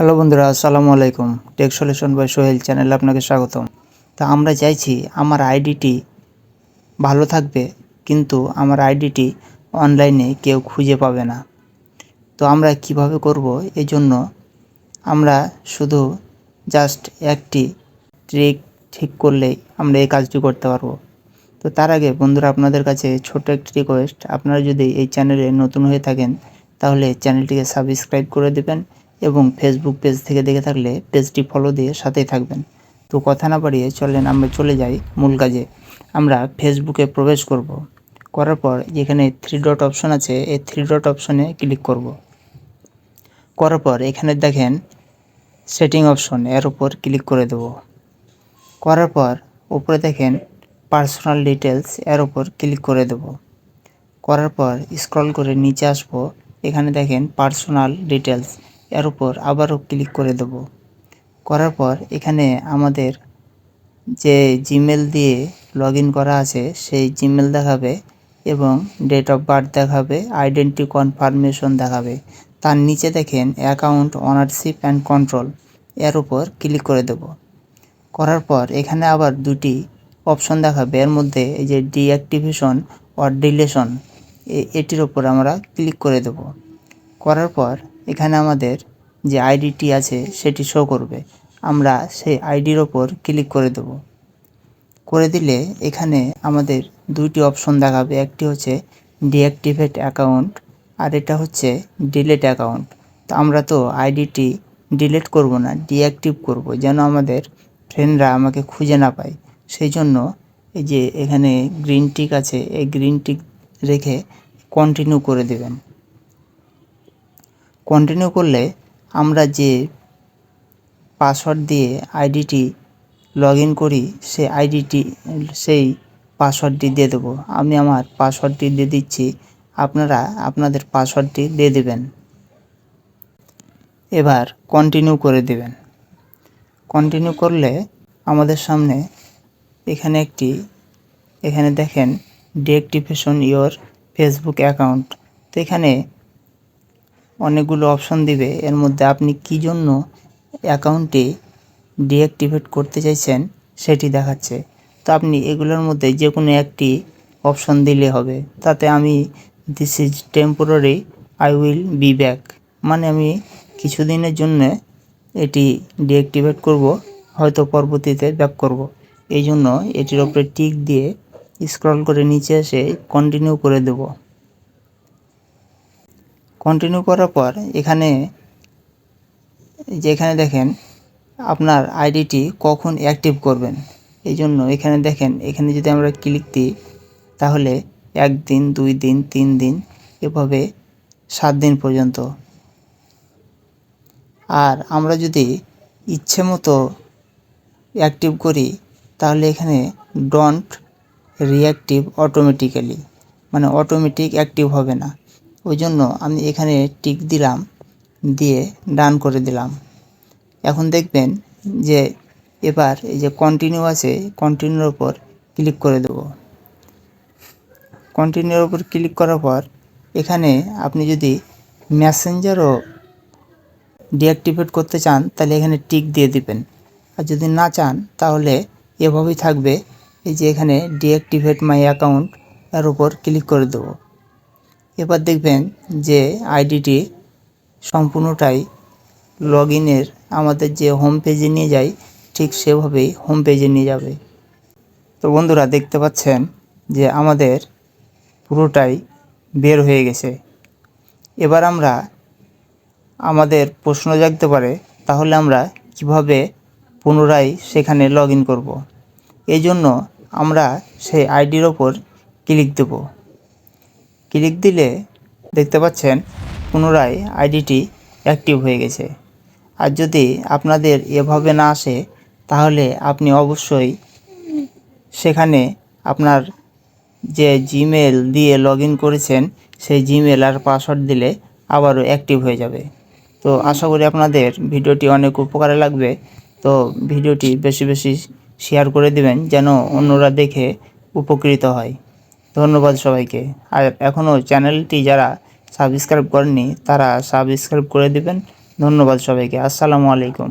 Hello বন্ধুরা, আসসালামু আলাইকুম। টেক সলিউশন বাই সোহেল চ্যানেলে আপনাকে স্বাগতম। তা আমরা চাইছি আমার আইডিটি ভালো থাকবে, কিন্তু আমার আইডিটি অনলাইনে কেউ খুঁজে পাবে না। তো আমরা কীভাবে করব এই জন্য আমরা শুধু জাস্ট একটি ট্রিক ঠিক করলেই আমরা এই কাজটি করতে পারব। তো তার আগে বন্ধুরা, আপনাদের কাছে ছোট একটি রিকোয়েস্ট আপনারা যদি এই চ্যানেলে নতুন হয়ে থাকেন, তাহলে চ্যানেলটিকে সাবস্ক্রাইব করে দেবেন এবং ফেসবুক পেজ থেকে দেখে থাকলে পেজটি ফলো দিয়ে সাথেই থাকবেন। তো কথা না বাড়িয়ে চলেন, আমরা চলে যাই মূল কাজে। আমরা ফেসবুকে প্রবেশ করব। করার পর যেখানে থ্রি ডট অপশন আছে, এই থ্রি ডট অপশনে ক্লিক করব। করার পর এখানে দেখেন সেটিং অপশন এর উপর ক্লিক করে দেব। করার পর উপরে দেখেন পার্সোনাল ডিটেলস এর উপর ক্লিক করে দেব। করার পর স্ক্রল করে নিচে আসব। এখানে দেখেন পার্সোনাল ডিটেলস এর উপর আবারও ক্লিক করে দেব। করার পর এখানে আমাদের যে জিমেল দিয়ে লগ করা আছে, সেই জিমেল দেখাবে এবং ডেট অফ বার্থ দেখাবে আইডেন্টি কনফার্মেশন দেখাবে। তার নিচে দেখেন অ্যাকাউন্ট অনারশিপ অ্যান্ড কন্ট্রোল এর উপর ক্লিক করে দেব। করার পর এখানে আবার দুটি অপশন দেখাবে। এর মধ্যে এই যে ডিঅ্যাক্টিভেশন অর ডিলেশন এটির ওপর আমরা ক্লিক করে দেব। করার পর এখানে আমাদের যে আইডিটি আছে সেটি শো করবে। আমরা সেই আইডির ওপর ক্লিক করে দেব। করে দিলে এখানে আমাদের দুইটি অপশন দেখাবে। একটি হচ্ছে ডিঅ্যাক্টিভেট অ্যাকাউন্ট আর এটা হচ্ছে ডিলেট অ্যাকাউন্ট তো আমরা তো আইডিটি ডিলিট করব না ডিঅ্যাক্টিভ করব, যেন আমাদের ফ্রেন্ডরা আমাকে খুঁজে না পায়। সেই জন্য এই যে এখানে গ্রিন টিক আছে, এই গ্রিন টিক রেখে কন্টিনিউ করে দেবেন। কন্টিনিউ করলে আমরা যে পাসওয়ার্ড দিয়ে আইডিটি লগ ইন করি সেই আইডিটি সেই পাসওয়ার্ডটি দিয়ে দেবো। আমি আমার পাসওয়ার্ডটি দিয়ে দিচ্ছি। আপনারা আপনাদের পাসওয়ার্ডটি দিয়ে দেবেন। এবার কন্টিনিউ করে দেবেন। কন্টিনিউ করলে আমাদের সামনে এখানে একটি, এখানে দেখেন ডিঅ্যাক্টিভেশন ইওর ফেসবুক অ্যাকাউন্ট তো এখানে অনেকগুলো অপশন দিবে। এর মধ্যে আপনি কি জন্য অ্যাকাউন্টটি ডিঅ্যাক্টিভেট করতে চাইছেন সেটি দেখাচ্ছে। তো আপনি এগুলোর মধ্যে যে কোনো একটি অপশন দিলে হবে। তাতে আমি this is temporary I will be back মানে আমি কিছুদিনের জন্য এটি ডিঅ্যাক্টিভেট করব, হয়তো পরবর্তীতে ব্যাক করব। এই জন্য এটির ওপরে টিক দিয়ে স্ক্রল করে নিচে এসে কন্টিনিউ করে দেব। কন্টিনিউ করার পর এখানে, যেখানে দেখেন আপনার আইডিটি কখন অ্যাক্টিভ করবেন। এই জন্য এখানে দেখেন, এখানে যদি আমরা ক্লিক দিই, তাহলে একদিন, দুই দিন, তিন দিন, এভাবে সাত দিন পর্যন্ত। আর আমরা যদি ইচ্ছে মতো অ্যাক্টিভ করি, তাহলে এখানে ডন্ট রিঅ্যাক্টিভ অটোমেটিক্যালি মানে অটোমেটিক অ্যাক্টিভ হবে না। ওই জন্য আমি এখানে টিক দিলাম, দিয়ে ডান করে দিলাম। এখন দেখবেন যে এবার এই যে কন্টিনিউ আছে কন্টিনিউর ওপর ক্লিক করে দেব। কন্টিনিউর ওপর ক্লিক করার পর এখানে আপনি যদি মেসেঞ্জারও ডিঅ্যাক্টিভেট করতে চান, তাহলে এখানে টিক দিয়ে দিবেন। আর যদি না চান, তাহলে এভাবেই থাকবে। এই যে এখানে ডিঅ্যাক্টিভেট মাই অ্যাকাউন্ট এর উপর ক্লিক করে দেব। এবার দেখবেন যে আইডিটি সম্পূর্ণটাই লগ ইনের আমাদের যে হোম পেজে নিয়ে যায়, ঠিক সেভাবেই হোম পেজে নিয়ে যাবে। তো বন্ধুরা দেখতে পাচ্ছেন যে আমাদের পুরোটাই বের হয়ে গেছে। এবার আমরা আমাদের প্রশ্ন জাগতে পারে, তাহলে আমরা কীভাবে পুনরায় সেখানে লগ ইন করব? এই জন্য আমরা সেই আইডির ওপর ক্লিক দেব। ক্লিক দিলে দেখতে পাচ্ছেন পুনরায় আইডিটি অ্যাক্টিভ হয়ে গেছে। আর যদি আপনাদের এভাবে না আসে, তাহলে আপনি অবশ্যই সেখানে আপনার যে জিমেল দিয়ে লগ করেছেন, সেই জিমেল আর পাসওয়ার্ড দিলে আবারও অ্যাক্টিভ হয়ে যাবে। তো আশা করি আপনাদের ভিডিওটি অনেক উপকারে লাগবে। তো ভিডিওটি বেশি বেশি শেয়ার করে দিবেন, যেন অন্যরা দেখে উপকৃত হয়। ধন্যবাদ সবাইকে। আর এখনও চ্যানেলটি যারা সাবস্ক্রাইব করেননি, তারা সাবস্ক্রাইব করে দিবেন। ধন্যবাদ সবাইকে। আসসালামু আলাইকুম।